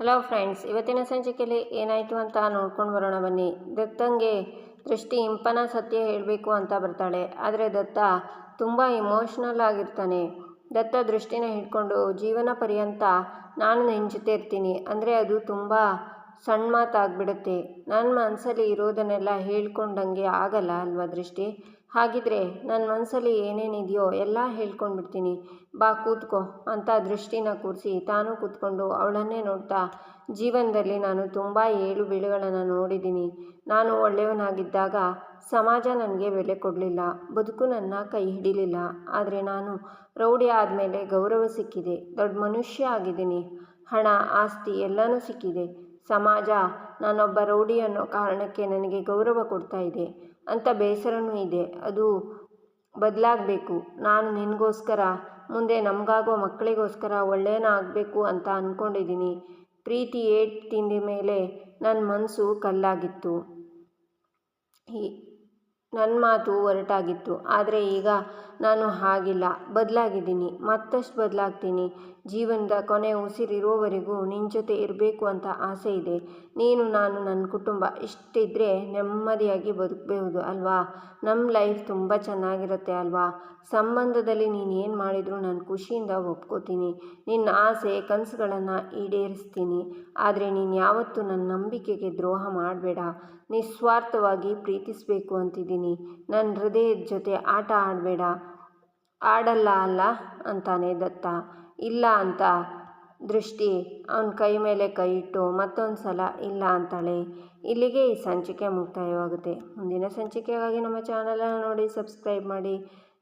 Hello friends ಇವತ್ತಿನ ಸಂಚಿಕೆಯಲ್ಲಿ ಏನಾಯಿತು ಅಂತ ನೋಡ್ಕೊಂಡು ಬರೋಣ ಬನ್ನಿ. ದತ್ತಂಗೆ ದೃಷ್ಟಿ ಇಂಪನ ಸತ್ಯ ಹೇಳಬೇಕು ಅಂತ ಬರ್ತಾಳೆ. ಆದರೆ ದತ್ತ ತುಂಬ ಇಮೋಷ್ನಲ್ ಆಗಿರ್ತಾನೆ. ದತ್ತ ದೃಷ್ಟಿನ ಹಿಡ್ಕೊಂಡು ಜೀವನ ಪರ್ಯಂತ ನಾನು ಜೊತೆ ಇರ್ತೀನಿ. ಅಂದರೆ ಅದು ತುಂಬ ಸಣ್ಣ ಮಾತಾಗ್ಬಿಡುತ್ತೆ. ನನ್ನ ಮನಸ್ಸಲ್ಲಿ ಇರೋದನ್ನೆಲ್ಲ ಹೇಳ್ಕೊಂಡಂಗೆ ಆಗಲ್ಲ ಅಲ್ವಾ ದೃಷ್ಟಿ? ಹಾಗಿದ್ರೆ ನನ್ನ ಮನಸ್ಸಲ್ಲಿ ಏನೇನಿದೆಯೋ ಎಲ್ಲ ಹೇಳ್ಕೊಂಡ್ಬಿಡ್ತೀನಿ. ಬಾ ಕೂತ್ಕೋ ಅಂತ ದೃಷ್ಟಿನ ಕೂರಿಸಿ ತಾನು ಕೂತ್ಕೊಂಡು ಅವಳನ್ನೇ ನೋಡ್ತಾ ಜೀವನದಲ್ಲಿ ನಾನು ತುಂಬ ಏಳು ಬೀಳುಗಳನ್ನು ನೋಡಿದ್ದೀನಿ. ನಾನು ಒಳ್ಳೆಯವನಾಗಿದ್ದಾಗ ಸಮಾಜ ನನಗೆ ಬೆಲೆ ಕೊಡಲಿಲ್ಲ, ಬದುಕು ನನ್ನ ಕೈ ಹಿಡಿಲಿಲ್ಲ. ಆದರೆ ನಾನು ರೌಡಿ ಆದಮೇಲೆ ಗೌರವ ಸಿಕ್ಕಿದೆ, ದೊಡ್ಡ ಮನುಷ್ಯ ಆಗಿದ್ದೀನಿ. ಹಣ, ಆಸ್ತಿ ಎಲ್ಲನೂ ಸಿಕ್ಕಿದೆ. ಸಮಾಜ ನಾನೊಬ್ಬ ರೌಡಿ ಅನ್ನೋ ಕಾರಣಕ್ಕೆ ನನಗೆ ಗೌರವ ಕೊಡ್ತಾ ಇದೆ. ಅಂತ ಬೇಸರನೂ ಇದೆ. ಅದು ಬದಲಾಗಬೇಕು. ನಾನು ನಿನಗೋಸ್ಕರ, ಮುಂದೆ ನಮಗಾಗೋ ಮಕ್ಕಳಿಗೋಸ್ಕರ ಒಳ್ಳೆಯನ ಆಗಬೇಕು ಅಂತ ಅಂದ್ಕೊಂಡಿದ್ದೀನಿ ಪ್ರೀತಿ ಏಟ್ ತಿಂದ ಮೇಲೆ ನನ್ನ ಮನಸ್ಸು ಕಲ್ಲಾಗಿತ್ತು. ನನ್ನ ಮಾತು ಒರಟಾಗಿತ್ತು. ಆದರೆ ಈಗ ನಾನು ಹಾಗಿಲ್ಲ. ಬದಲಾಗಿದ್ದೀನಿ. ಮತ್ತಷ್ಟು ಬದಲಾಗ್ತೀನಿ. ಜೀವನದ ಕೊನೆ ಉಸಿರಿರೋವರೆಗೂ ನಿನ್ನ ಜೊತೆ ಇರಬೇಕು ಅಂತ ಆಸೆ ಇದೆ. ನೀನು, ನಾನು ನನ್ನ ಕುಟುಂಬ ಇಷ್ಟಿದ್ರೆ ನೆಮ್ಮದಿಯಾಗಿ ಬದುಕಬಹುದು ಅಲ್ವಾ? ನಮ್ಮ ಲೈಫ್ ತುಂಬ ಚೆನ್ನಾಗಿರುತ್ತೆ ಅಲ್ವಾ? ಸಂಬಂಧದಲ್ಲಿ ನೀನು ಏನು ಮಾಡಿದರೂ ನಾನು ಖುಷಿಯಿಂದ ಒಪ್ಕೋತೀನಿ. ನಿನ್ನ ಆಸೆ ಕನಸುಗಳನ್ನು ಈಡೇರಿಸ್ತೀನಿ. ಆದರೆ ನೀನು ಯಾವತ್ತೂ ನನ್ನ ನಂಬಿಕೆಗೆ ದ್ರೋಹ ಮಾಡಬೇಡ. ನಿಸ್ವಾರ್ಥವಾಗಿ ಪ್ರೀತಿಸಬೇಕು ಅಂತಿದ್ದೀನಿ. ನನ್ನ ಹೃದಯದ ಜೊತೆ ಆಟ ಆಡಬೇಡ. ಆಡಲ್ಲ ಅಲ್ಲ ಅಂತಾನೆ ದತ್ತ. ಇಲ್ಲ ಅಂತ ದೃಷ್ಟಿ. ಅವನ ಕೈ ಮೇಲೆ ಕೈ ಇಟ್ಟು ಮತ್ತೊಂದು ಸಲ ಇಲ್ಲ ಅಂತಾಳೆ. ಇಲ್ಲಿಗೆ ಈ ಸಂಚಿಕೆ ಮುಕ್ತಾಯವಾಗುತ್ತೆ. ಮುಂದಿನ ಸಂಚಿಕೆಗಾಗಿ ನಮ್ಮ ಚಾನಲನ್ನು ನೋಡಿ ಸಬ್ಸ್ಕ್ರೈಬ್ ಮಾಡಿ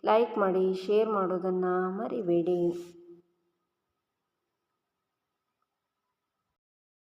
ಲೈಕ್ ಮಾಡಿ ಶೇರ್ ಮಾಡೋದನ್ನು ಮರಿಬೇಡಿ.